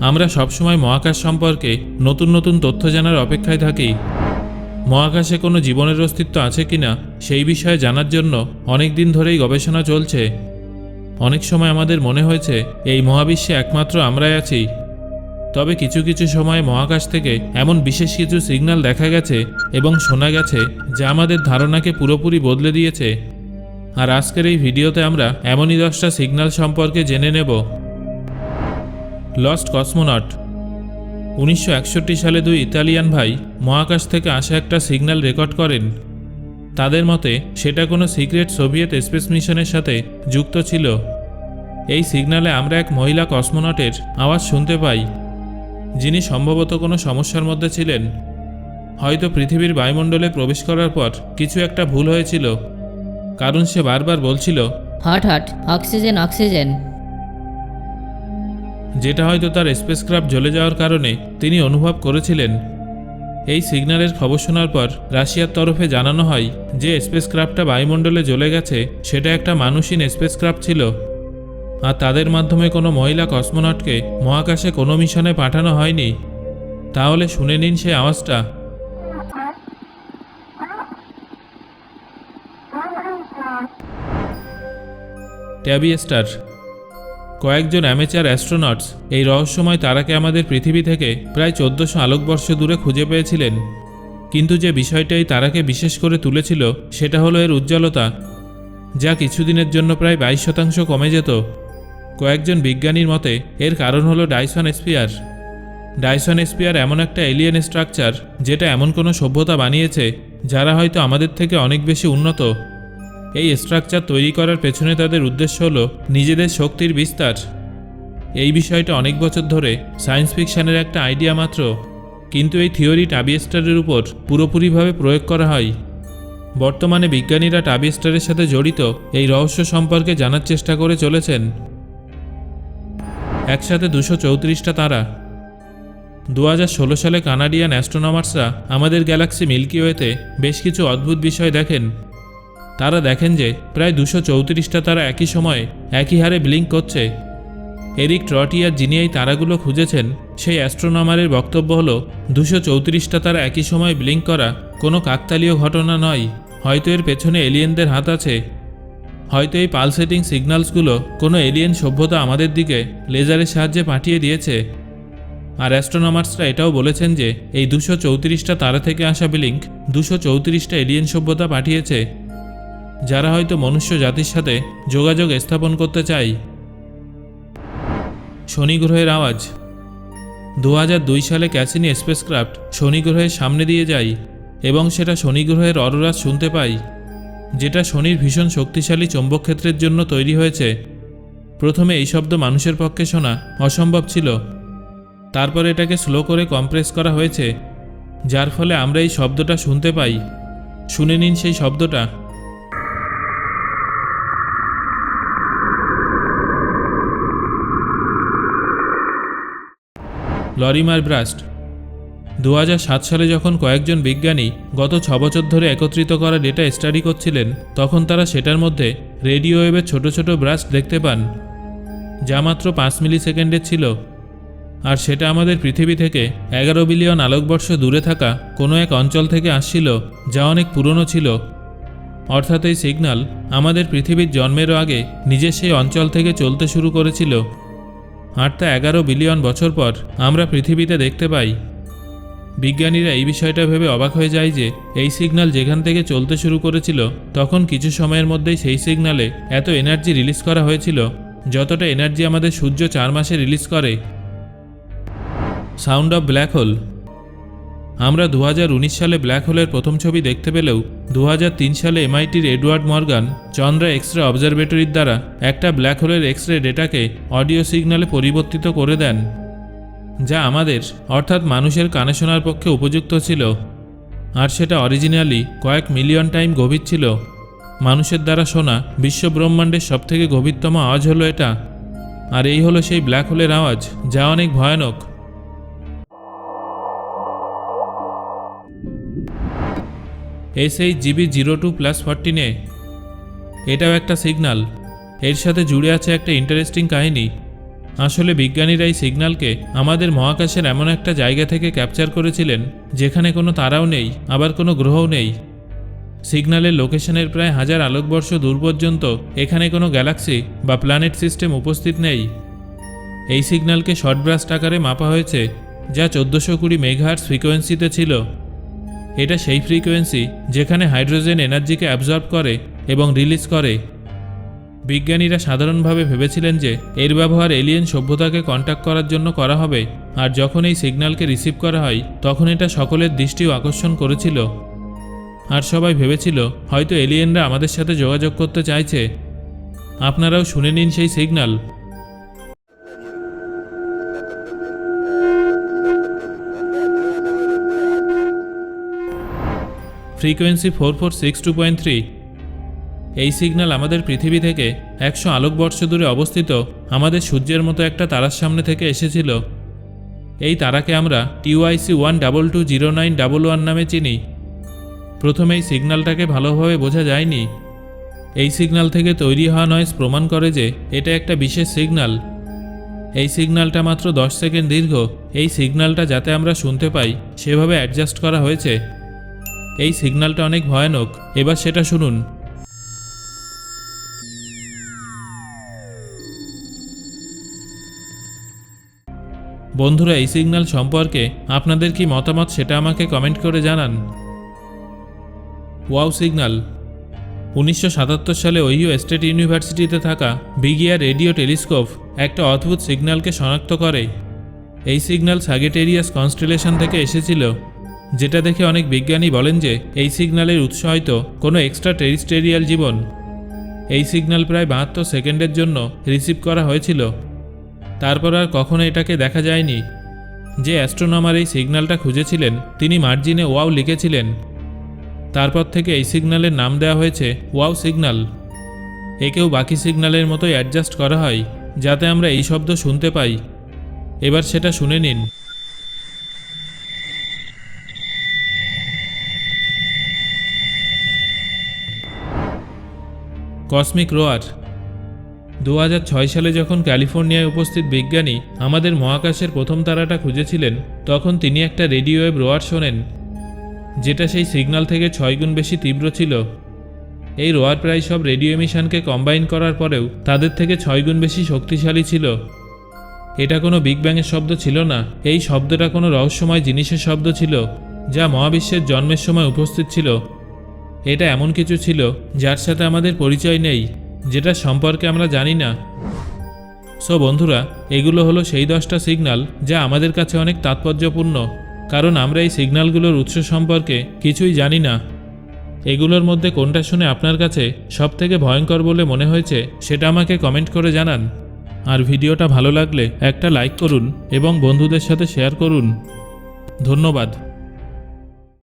আমরা সবসময় মহাকাশ সম্পর্কে নতুন নতুন তথ্য জানার অপেক্ষায় থাকি। মহাকাশে কোনো জীবনের অস্তিত্ব আছে কিনা সেই বিষয়ে জানার জন্য অনেক দিন ধরেই গবেষণা চলছে। অনেক সময় আমাদের মনে হয়েছে, এই মহাবিশ্বে একমাত্র আমরাই আছি। তবে কিছু কিছু সময় মহাকাশ থেকে এমন বিশেষ কিছু সিগন্যাল দেখা গেছে এবং শোনা গেছে যা আমাদের ধারণাকে পুরোপুরি বদলে দিয়েছে। আর আজকের এই ভিডিওতে আমরা এমনই দশটা সিগন্যাল সম্পর্কে জেনে নেব। Lost cosmonaut. উনিশশো একষট্টি সালে দুই ইতালিয়ান ভাই মহাকাশ থেকে আসা একটা সিগন্যাল রেকর্ড করেন। তাদের মতে, সেটা কোনো সিক্রেট সোভিয়েত স্পেস মিশনের সাথে যুক্ত ছিল। এই সিগন্যালে আমরা এক মহিলা কসমোনটের আওয়াজ শুনতে পাই, যিনি সম্ভবত কোনো সমস্যার মধ্যে ছিলেন। হয়তো পৃথিবীর বায়ুমণ্ডলে প্রবেশ করার পর কিছু একটা ভুল হয়েছিল, কারণ সে বারবার বলছিল, হট হট, অক্সিজেন অক্সিজেন। যেটা হয়তো তার স্পেসক্রাফট জ্বলে যাওয়ার কারণে তিনি অনুভব করেছিলেন। এই সিগন্যালের খবর শোনার পর রাশিয়ার তরফে জানানো হয় যে স্পেসক্রাফটটা বায়ুমণ্ডলে জ্বলে গেছে, সেটা একটা মানুষহীন স্পেসক্রাফট ছিল। আর তাদের মাধ্যমে কোনো মহিলা কসমোনটকে মহাকাশে কোনো মিশনে পাঠানো হয়নি। তাহলে শুনে নিন সেই আওয়াজটা। ট্যাবিয়েস্টার কয়েকজন অ্যামেচার অ্যাস্ট্রোনটস এই রহস্যময় তারাকে আমাদের পৃথিবী থেকে প্রায় চোদ্দশো আলোকবর্ষ দূরে খুঁজে পেয়েছিলেন। কিন্তু যে বিষয়টা এই তারাকে বিশেষ করে তুলেছিল, সেটা হলো এর উজ্জ্বলতা, যা কিছুদিনের জন্য প্রায় বাইশ শতাংশ কমে যেত। কয়েকজন বিজ্ঞানীর মতে, এর কারণ হলো ডাইসন স্পিয়ার ডাইসন স্পিয়ার এমন একটা এলিয়েন স্ট্রাকচার যেটা এমন কোনো সভ্যতা বানিয়েছে, যারা হয়তো আমাদের থেকে অনেক বেশি উন্নত। এই স্ট্রাকচার তৈরি করার পেছনে তাদের উদ্দেশ্য হলো নিজেদের শক্তির বিস্তার। এই বিষয়টা অনেক বছর ধরে সায়েন্স ফিকশানের একটা আইডিয়া মাত্র। কিন্তু এই থিওরি টাবিয়েস্টারের উপর পুরোপুরিভাবে প্রয়োগ করা হয়। বর্তমানে বিজ্ঞানীরা টাবিয়েস্টারের সাথে জড়িত এই রহস্য সম্পর্কে জানার চেষ্টা করে চলেছেন। একসাথে দুশো চৌত্রিশটা তারা। দু হাজার ষোলো সালে কানাডিয়ান অ্যাস্ট্রোনমার্সরা আমাদের গ্যালাক্সি মিল্কিওয়েতে বেশ কিছু অদ্ভুত বিষয় দেখেন। তারা দেখেন যে প্রায় দুশো চৌত্রিশটা তারা একই সময়ে একই হারে ব্লিঙ্ক করছে। এরিক ট্রটিয়ার যিনি এই তারাগুলো খুঁজেছেন, সেই অ্যাস্ট্রোনমারের বক্তব্য হলো, দুশো চৌত্রিশটা তারা একই সময় ব্লিঙ্ক করা কোনো কাকতালীয় ঘটনা নয়। হয়তো এর পেছনে এলিয়েনদের হাত আছে। হয়তো এই পালসেটিং সিগন্যালসগুলো কোনো এলিয়েন সভ্যতা আমাদের দিকে লেজারের সাহায্যে পাঠিয়ে দিয়েছে। আর অ্যাস্ট্রোনমার্সরা এটাও বলেছেন যে, এই দুশো চৌত্রিশটা তারা থেকে আসা ব্লিঙ্ক দুশো চৌত্রিশটা এলিয়েন সভ্যতা পাঠিয়েছে। যারা হয়তো মনুষ্য জাতির সাথে যোগাযোগ স্থাপন করতে চায়। শনি গ্রহের আওয়াজ দু সালে ক্যাসিনি স্পেসক্রাফট শনি গ্রহের সামনে দিয়ে যায় এবং সেটা শনি গ্রহের অরোরাজ শুনতে পাই যেটা শনির ভীষণ শক্তিশালী চৌম্বকক্ষেত্রের জন্য তৈরি হয়েছে। প্রথমে এই শব্দ মানুষের পক্ষে শোনা অসম্ভব ছিল। তারপর এটাকে স্লো করে কম্প্রেস করা হয়েছে, যার ফলে আমরা এই শব্দটা শুনতে পাই। শুনে নিন সেই শব্দটা। লরিমার ব্রাস্ট। দু হাজার সাত সালে যখন কয়েকজন বিজ্ঞানী গত ছ বছর ধরে একত্রিত করা ডেটা স্টাডি করছিলেন, তখন তারা সেটার মধ্যে রেডিও ওয়েভের ছোট ছোট ব্রাস্ট দেখতে পান, যা মাত্র পাঁচ মিলি সেকেন্ডের ছিল। আর সেটা আমাদের পৃথিবী থেকে এগারো বিলিয়ন আলোকবর্ষ দূরে থাকা কোনো এক অঞ্চল থেকে আসছিল, যা অনেক পুরনো ছিল। অর্থাৎ এই সিগন্যাল আমাদের পৃথিবীর জন্মেরও আগে নিজের সেই অঞ্চল থেকে চলতে শুরু করেছিল। আর তা এগারো বিলিয়ন বছর পর আমরা পৃথিবীতে দেখতে পাই। বিজ্ঞানীরা এই বিষয়টা ভেবে অবাক হয়ে যায় যে এই সিগন্যাল যেখান থেকে চলতে শুরু করেছিল, তখন কিছু সময়ের মধ্যেই সেই সিগন্যালে এত এনার্জি রিলিজ করা হয়েছিল, যতটা এনার্জি আমাদের সূর্য চার মাসে রিলিজ করে। Sound of black hole. আমরা দু হাজার উনিশ সালে ব্ল্যাক হোলের প্রথম ছবি দেখতে পেলেও দু হাজার তিন সালে এমআইটির Edward Morgan Chandra X ray অবজারভেটরির দ্বারা একটা ব্ল্যাক হোলের এক্স রে ডেটাকে অডিও সিগন্যালে পরিবর্তিত করে দেন, যা আমাদের, অর্থাৎ মানুষের কানে শোনার পক্ষে উপযুক্ত ছিল। আর সেটা অরিজিনালি কয়েক মিলিয়ন টাইম গভীর ছিল। মানুষের দ্বারা শোনা বিশ্ব ব্রহ্মাণ্ডের সবথেকে গভীরতম আওয়াজ হলো এটা। আর এই হলো সেই ব্ল্যাক হোলের আওয়াজ, যা অনেক ভয়ানক। S H G B zero two plus ফরটিনে এটাও একটা সিগনাল এর সাথে জুড়ে আছে একটা ইন্টারেস্টিং কাহিনী। আসলে বিজ্ঞানীরা এই সিগন্যালকে আমাদের মহাকাশের এমন একটা জায়গা থেকে ক্যাপচার করেছিলেন, যেখানে কোনো তারাও নেই, আবার কোনো গ্রহও নেই। সিগন্যালের লোকেশনের প্রায় হাজার আলোকবর্ষ দূর পর্যন্ত এখানে কোনো গ্যালাক্সি বা প্ল্যানেট সিস্টেম উপস্থিত নেই। এই সিগন্যালকে শর্টব্রাস্ট আকারে মাপা হয়েছে, যা চোদ্দোশো কুড়ি মেঘার্স ফ্রিকোয়েন্সিতে ছিল। এটা সেই ফ্রিকোয়েন্সি যেখানে হাইড্রোজেন এনার্জিকে অ্যাবজর্ব করে এবং রিলিজ করে। বিজ্ঞানীরা সাধারণভাবে ভেবেছিলেন যে এর ব্যবহার এলিয়েন সভ্যতাকে কন্ট্যাক্ট করার জন্য করা হবে, আর যখন এই সিগন্যালকে রিসিভ করা হয়, তখন এটা সকলের দৃষ্টিও আকর্ষণ করেছিল। আর সবাই ভেবেছিল, হয়তো এলিয়েনরা আমাদের সাথে যোগাযোগ করতে চাইছে। আপনারাও শুনে নিন সেই signal frequency four four six two point three. এই সিগন্যাল আমাদের পৃথিবী থেকে একশো আলোকবর্ষ দূরে অবস্থিত আমাদের সূর্যের মতো একটা তারার সামনে থেকে এসেছিল। এই তারাকে আমরা T O I C one double two zero nine double one নামে চিনি। প্রথমে এই সিগন্যালটাকে ভালোভাবে বোঝা যায়নি। এই সিগন্যাল থেকে তৈরি হওয়া নয়েজ প্রমাণ করে যে এটা একটা বিশেষ সিগন্যাল। এই সিগন্যালটা মাত্র দশ সেকেন্ড দীর্ঘ। এই সিগন্যালটা যাতে আমরা শুনতে পাই, সেভাবে অ্যাডজাস্ট করা হয়েছে। এই সিগন্যালটা অনেক ভয়ানক। এবার সেটা শুনুন। বন্ধুরা, এই সিগন্যাল সম্পর্কে আপনাদের কি মতামত সেটা আমাকে কমেন্ট করে জানান। ওয়াও সিগন্যাল উনিশশো সালে ওহিও স্টেট ইউনিভার্সিটিতে থাকা বিগিয়া রেডিও টেলিস্কোপ একটা অদ্ভুত সিগন্যালকে শনাক্ত করে। এই সিগন্যাল সাগেটেরিয়াস কনস্টেলেশন থেকে এসেছিল। যেটা দেখে অনেক বিজ্ঞানী বলেন যে এই সিগন্যালের উৎস হয়তো কোনো এক্সট্রা টেরিস্টেরিয়াল জীবন। এই সিগন্যাল প্রায় বাহাত্তর সেকেন্ডের জন্য রিসিভ করা হয়েছিল। তারপর আর কখনো এটাকে দেখা যায়নি। যে অ্যাস্ট্রোনমার এই সিগন্যালটা খুঁজেছিলেন, তিনি মার্জিনে ওয়াও লিখেছিলেন। তারপর থেকে এই সিগন্যালের নাম দেওয়া হয়েছে ওয়াও সিগন্যাল। একেও বাকি সিগন্যালের মতোই অ্যাডজাস্ট করা হয়, যাতে আমরা এই শব্দ শুনতে পাই। এবার সেটা শুনে নিন। কসমিক রোয়ার। দু হাজার ছয় সালে যখন ক্যালিফোর্নিয়ায় উপস্থিত বিজ্ঞানী আমাদের মহাকাশের প্রথম তারাটা খুঁজেছিলেন, তখন তিনি একটা রেডিও রোয়ার শোনেন, যেটা সেই সিগন্যাল থেকে ছয় গুণ বেশি তীব্র ছিল। এই রোয়ার প্রায় সব রেডিও মিশনকে কম্বাইন করার পরেও তাদের থেকে ছয় গুণ বেশি শক্তিশালী ছিল। এটা কোনো বিগ ব্যাংয়ের শব্দ ছিল না, এই শব্দটা কোনো রহস্যময় জিনিসের শব্দ ছিল, যা মহাবিশ্বের জন্মের সময় উপস্থিত ছিল। এটা এমন কিছু ছিল যার সাথে আমাদের পরিচয় নেই, যেটা সম্পর্কে আমরা জানি না। সো বন্ধুরা, এগুলো হলো সেই দশটা সিগন্যাল যা আমাদের কাছে অনেক তাৎপর্যপূর্ণ, কারণ আমরা এই সিগনালগুলোর উৎস সম্পর্কে কিছুই জানি না। এগুলোর মধ্যে কোনটা শুনে আপনার কাছে সব থেকে ভয়ঙ্কর বলে মনে হয়েছে সেটা আমাকে কমেন্ট করে জানান। আর ভিডিওটা ভালো লাগলে একটা লাইক করুন এবং বন্ধুদের সাথে শেয়ার করুন। ধন্যবাদ।